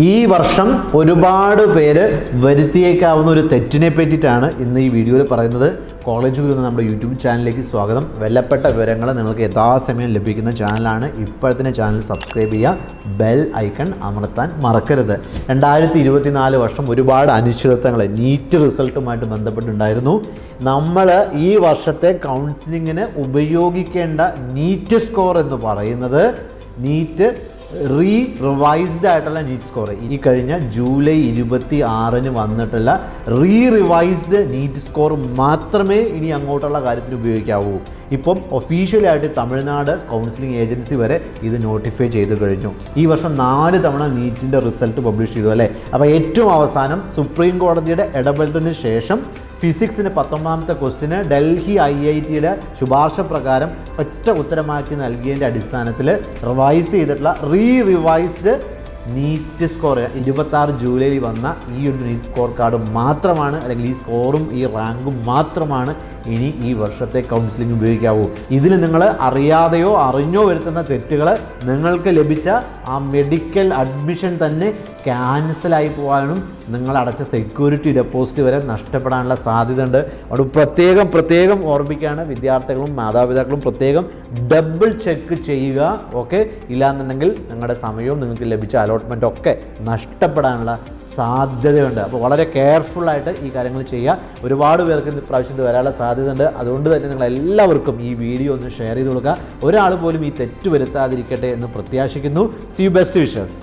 ഈ വർഷം ഒരുപാട് പേര് വരുത്തിയേക്കാവുന്ന ഒരു തെറ്റിനെ പറ്റിയിട്ടാണ് ഇന്ന് ഈ വീഡിയോയിൽ പറയുന്നത്. കോളേജ് ഗുരു നമ്മുടെ യൂട്യൂബ് ചാനലിലേക്ക് സ്വാഗതം. വിലപ്പെട്ട വിവരങ്ങൾ നിങ്ങൾക്ക് യഥാസമയം ലഭിക്കുന്ന ചാനലാണ്. ഇപ്പോഴത്തെ ചാനൽ സബ്സ്ക്രൈബ് ചെയ്യുക. ബെൽ ഐക്കൺ അമർത്താൻ മറക്കരുത്. രണ്ടായിരത്തി ഇരുപത്തിനാല് വർഷം ഒരുപാട് അനിശ്ചിതത്വങ്ങൾ നീറ്റ് റിസൾട്ടുമായിട്ട് ബന്ധപ്പെട്ടുണ്ടായിരുന്നു. നമ്മൾ ഈ വർഷത്തെ കൗൺസിലിങ്ങിന് ഉപയോഗിക്കേണ്ട നീറ്റ് സ്കോർ എന്ന് പറയുന്നത് നീറ്റ് റീ റിവൈസ്ഡ് ആയിട്ടുള്ള നീറ്റ് സ്കോർ ഈ കഴിഞ്ഞ ജൂലൈ ഇരുപത്തി ആറിന് വന്നിട്ടുള്ള റീ റിവൈസ്ഡ് നീറ്റ് സ്കോർ മാത്രമേ ഇനി അങ്ങോട്ടുള്ള കാര്യത്തിന് ഉപയോഗിക്കാവൂ. ഇപ്പം ഒഫീഷ്യലായിട്ട് തമിഴ്നാട് കൗൺസിലിംഗ് ഏജൻസി വരെ ഇത് നോട്ടിഫൈ ചെയ്തു കഴിഞ്ഞു. ഈ വർഷം നാല് തവണ നീറ്റിന്റെ റിസൾട്ട് പബ്ലിഷ് ചെയ്തു അല്ലേ? അപ്പോൾ ഏറ്റവും അവസാനം സുപ്രീം കോടതിയുടെ ഇടപെടലിന് ശേഷം ഫിസിക്സിന് പത്തൊമ്പതാമത്തെ ക്വസ്റ്റിന് ഡൽഹി ഐ ഐ ടിയുടെ ശുപാർശ പ്രകാരം ഒറ്റ ഉത്തരമാക്കി നൽകിയതിന്റെ അടിസ്ഥാനത്തിൽ റിവൈസ് ചെയ്തിട്ടുള്ള റീ റിവൈസ്ഡ് നീറ്റ് സ്കോർ ഇരുപത്താറ് ജൂലൈയിൽ വന്ന ഈ ഒരു നീറ്റ് സ്കോർ കാർഡ് മാത്രമാണ് അല്ലെങ്കിൽ ഈ സ്കോറും ഈ റാങ്കും മാത്രമാണ് ഇനി ഈ വർഷത്തെ കൗൺസിലിംഗ് ഉപയോഗിക്കാവൂ. ഇതിൽ നിങ്ങൾ അറിയാതെയോ അറിഞ്ഞോ വരുത്തുന്ന തെറ്റുകൾ നിങ്ങൾക്ക് ലഭിച്ച ആ മെഡിക്കൽ അഡ്മിഷൻ തന്നെ ക്യാൻസലായി പോകാനും നിങ്ങൾ അടച്ച സെക്യൂരിറ്റി ഡെപ്പോസിറ്റ് വരെ നഷ്ടപ്പെടാനുള്ള സാധ്യതയുണ്ട്. അതുകൊണ്ട് പ്രത്യേകം പ്രത്യേകം ഓർമ്മിക്കുകയാണ് വിദ്യാർത്ഥികളും മാതാപിതാക്കളും പ്രത്യേകം ഡബിൾ ചെക്ക് ചെയ്യുക ഓക്കെ ഇല്ലാന്നുണ്ടെങ്കിൽ നിങ്ങളുടെ സമയവും നിങ്ങൾക്ക് ലഭിച്ച അലോട്ട്മെന്റൊക്കെ നഷ്ടപ്പെടാനുള്ള സാധ്യതയുണ്ട്. അപ്പോൾ വളരെ കെയർഫുള്ളായിട്ട് ഈ കാര്യങ്ങൾ ചെയ്യുക. ഒരുപാട് പേർക്ക് പ്രാവശ്യം ഇത് വരാനുള്ള സാധ്യതയുണ്ട്. അതുകൊണ്ട് തന്നെ നിങ്ങൾ എല്ലാവർക്കും ഈ വീഡിയോ ഒന്ന് ഷെയർ ചെയ്ത് കൊടുക്കുക. ഒരാൾ പോലും ഈ തെറ്റ് വരുത്താതിരിക്കട്ടെ എന്ന് പ്രത്യാശിക്കുന്നു. C best wishes